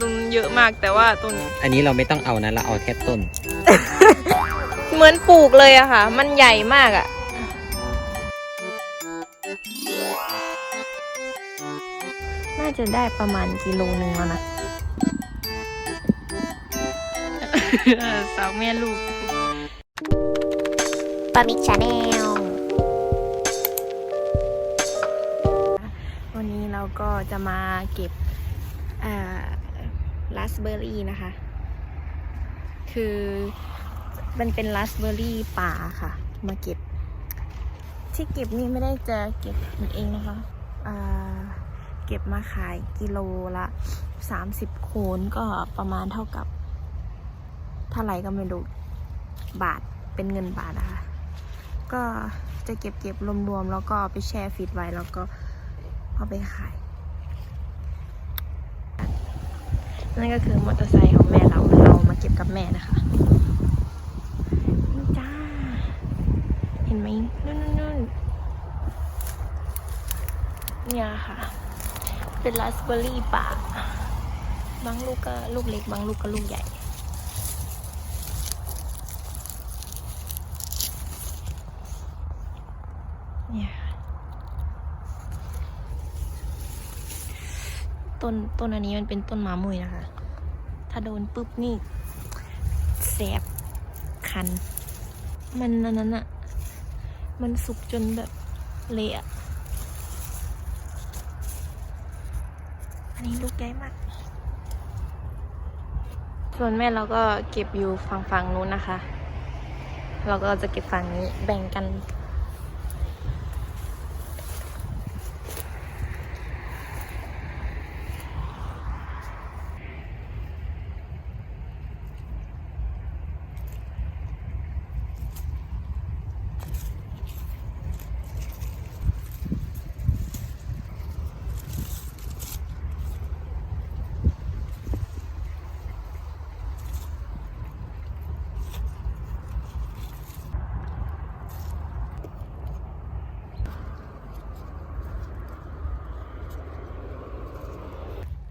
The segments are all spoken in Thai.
ตรงนั้นเยอะมากแต่ว่าตรงนี้อันนี้เราไม่ต้องเอานะเราเอาแค่ต้น เหมือนปลูกเลยอะค่ะ มันใหญ่มากอะน่าจะได้ประมาณกิโลหนึ่งแล้วนะ สาวแม่ลูกปามิกชาแนลวันนี้เราก็จะมาเก็บ ราสเบอร์รี่นะคะ คือมันเป็นราสเบอร์รี่ป่าค่ะ มาเก็บ ที่เก็บนี่ไม่ได้จะเก็บเองนะคะเก็บมาขายกิโลละ 30 โคนก็ประมาณเท่ากับเท่าไหร่ก็ไม่รู้บาทเป็นเงินบาทนะคะ ก็จะเก็บเก็บรวมๆ แล้วก็ไปแช่ฟิตไว้แล้วก็เอาไปขาย นั่นก็คือมอเตอร์ไซค์ของแม่เราเรามาเก็บกับแม่นะคะนี่จ้า เห็นไหมนู่นนู่นเนี่ยค่ะ เป็นราสเบอร์รี่ป่าบางลูกก็ลูกเล็กบางลูกก็ลูกใหญ่ เนี่ยค่ะ ต้นต้นอันนี้มันเป็นต้นหมามุยนะคะ ถ้าโดนปุ๊บนี่แสบคัน มันนั้นอะมันสุกจนแบบเละอะอันนี้ลูกใหญ่มาก ส่วนแม่เราก็เก็บอยู่ฝั่งฝั่งนู้นนะคะ เราก็จะเก็บฝั่งนี้แบ่งกัน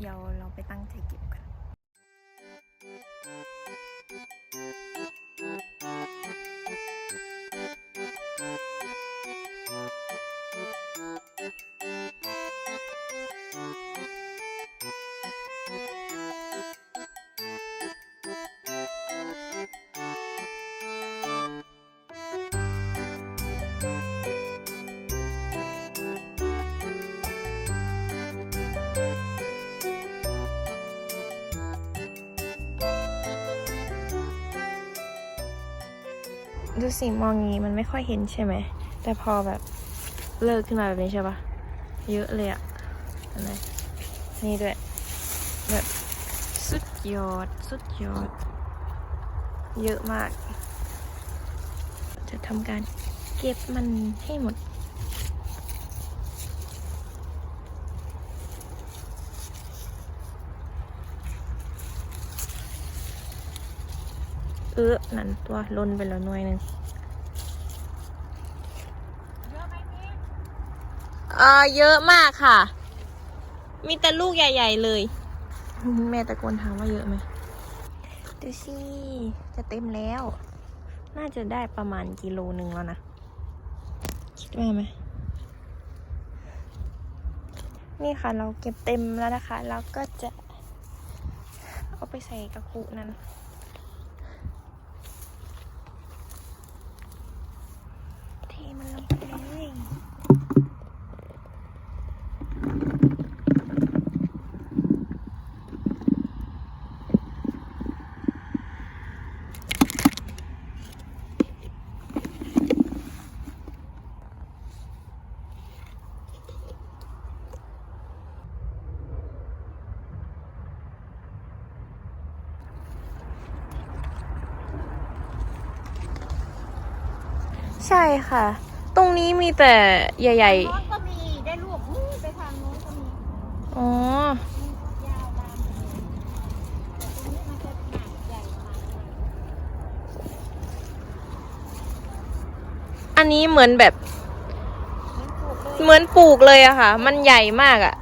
เดี๋ ยวเราไปตั้ ดูสิมองงี้มันไม่ค่อยเห็นใช่ไหม แต่พอแบบเลิกขึ้นมาแบบนี้ใช่ปะเยอะเลยอะเห็นไหมนี่ด้วย แบบสุดยอด สุดยอด เยอะมาก จะทำการเก็บมันให้หมด เออนั่นตัวล้นไปแล้วหน่วยหนึ่งเออเยอะมากค่ะ มีแต่ลูกใหญ่ ๆ เลย แม่ตะโกนถามว่าเยอะไหมดูสิจะเต็มแล้ว น่าจะได้ประมาณกิโลหนึ่งแล้วนะ คิดว่าไหมนี่ค่ะเราเก็บเต็มแล้วนะคะ เราก็จะเอาไปใส่กระคุนั้น เทมันลงไปเลย ใช่ค่ะ ตรงนี้มีแต่ใหญ่โน้นก็มีได้ลูกอู้ไปทางโน้นก็มีๆ อ๋อ ยาวตามไปเลยแต่ตรงนี้มันจะหนักใหญ่มากอันนี้เหมือนแบบเหมือนปลูกเลยเหมือนปลูกเลยอะค่ะ มันใหญ่มากอะ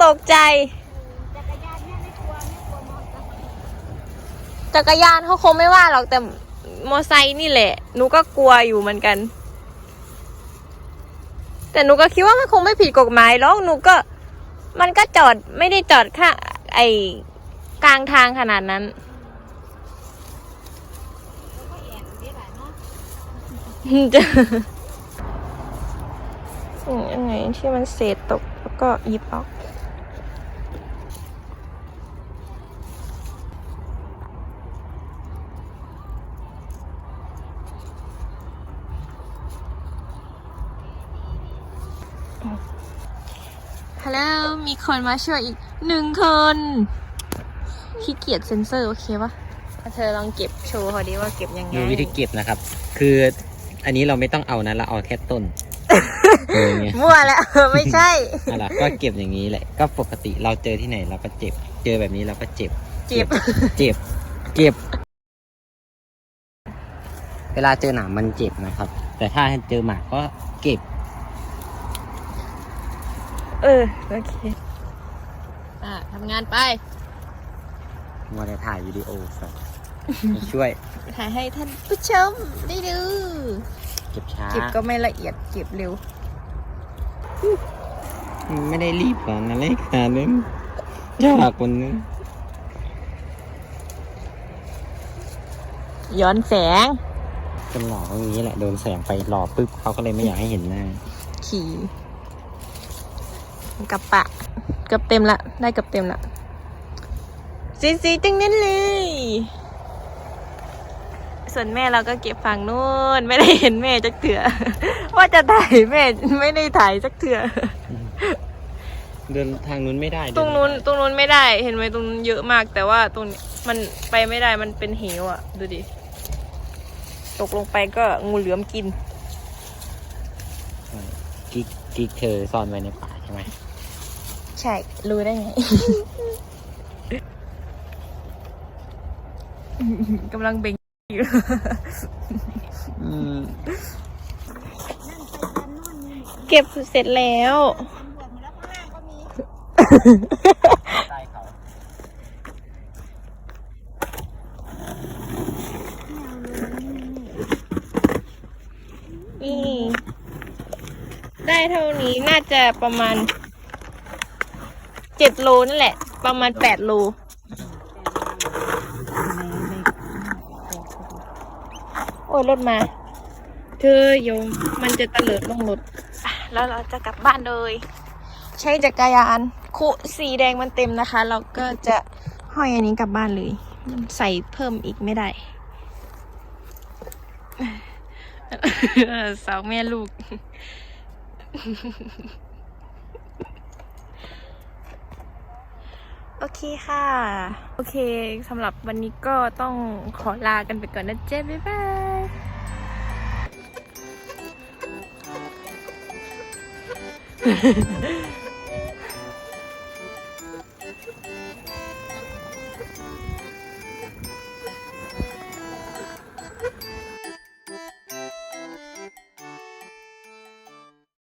เตอร์ไซค์จักรยานเขาคงไม่ว่าหรอกแต่มอไซค์นี่แหละหนูก็กลัวอยู่เหมือนกัน แต่หนูก็คิดว่ามันคงไม่ผิดกฎหมายหรอกหนูก็ มันก็จอดไม่ได้จอดข้างไอกลางทางขนาดนั้นอบอยู่ได้หลายเนาะจะสิ่งอันไหนที่มันเศษตกแล้วก็หยิบออก ฮัลโหลมีคนมาช่วยอีกหนึ่งคนขี้เกียจเซ็นเซอร์ โอเคปะเธอลองเก็บโชว์เขาดิว่าเก็บยังไงดูวิธีเก็บนะครับ คืออันนี้เราไม่ต้องเอานะเราเอาแค่ต้นเออเนี่ยมั่วแล้วไม่ใช่นั่นแหละก็เก็บอย่างนี้แหละ ก็ปกติเราเจอที่ไหนเราก็เจ็บ เจอแบบนี้เราก็เจ็บ เจ็บ เจ็บ เจ็บ เวลาเจอหนามมันเจ็บนะครับ แต่ถ้าเจอหมากก็เก็บ เออ โอเคอะทำงานไป มัวแต่ถ่ายวิดีโอครับมาช่วย ถ่ายให้ท่านผู้ชมได้ดูเก็บช้าเก็บก็ไม่ละเอียดเก็บเร็ว ไม่ได้รีบขนาดนั้นเลยค่ะนึงยากคนนึงย้อนแสงเป็นหล่ออย่างนี้แหละ โดนแสงไปหล่อปุ๊บเขาก็เลยไม่อยากให้เห็นหน้าขี่ กับปะเกือบเต็มละ ได้เกือบเต็มละสีสีตึงนั้นเลย ส่วนแม่เราก็เก็บฝั่งนู้นไม่ได้เห็นแม่จักเถื่อ ว่าจะถ่ายแม่ไม่ได้ถ่ายจักเถื่อ เดินทางนู้นไม่ได้ตรงนู้นตรงนู้นไม่ได้ เห็นไหมตรงนู้นเยอะมาก แต่ว่าตรงนี้มันไปไม่ได้มันเป็นเหวอะ่ะ ดูดิ ตกลงไปก็งูเหลือมกินกิ๊กกิ๊กเธอซ่อนไว้ในป่าใช่ไหม ใช่ รู้ได้ไง กำลังเบ่งอยู่อืมนั่นไปกันนู่นนี่เก็บเสร็จแล้วตำรวจมาแล้วข้างล่างก็มีใต้เขานี่ ได้เท่านี้น่าจะประมาณ เจ็ดโลนั่นแหละ ประมาณแปดโล โอ้ยรถมา เธอโยมมันจะตะเลิดลงรถอะแล้วเราจะกลับบ้านโดยใช้จักรยานคุสีแดงมันเต็มนะคะ เราก็จะห้อยอันนี้กลับบ้านเลยมันใส่เพิ่มอีกไม่ได้สาวแม่ลูก โอ เคค่ะ โอเคสำหรับวันนี้ก็ต้องขอลากันไปก่อนนะเจ๊บ๊ายบาย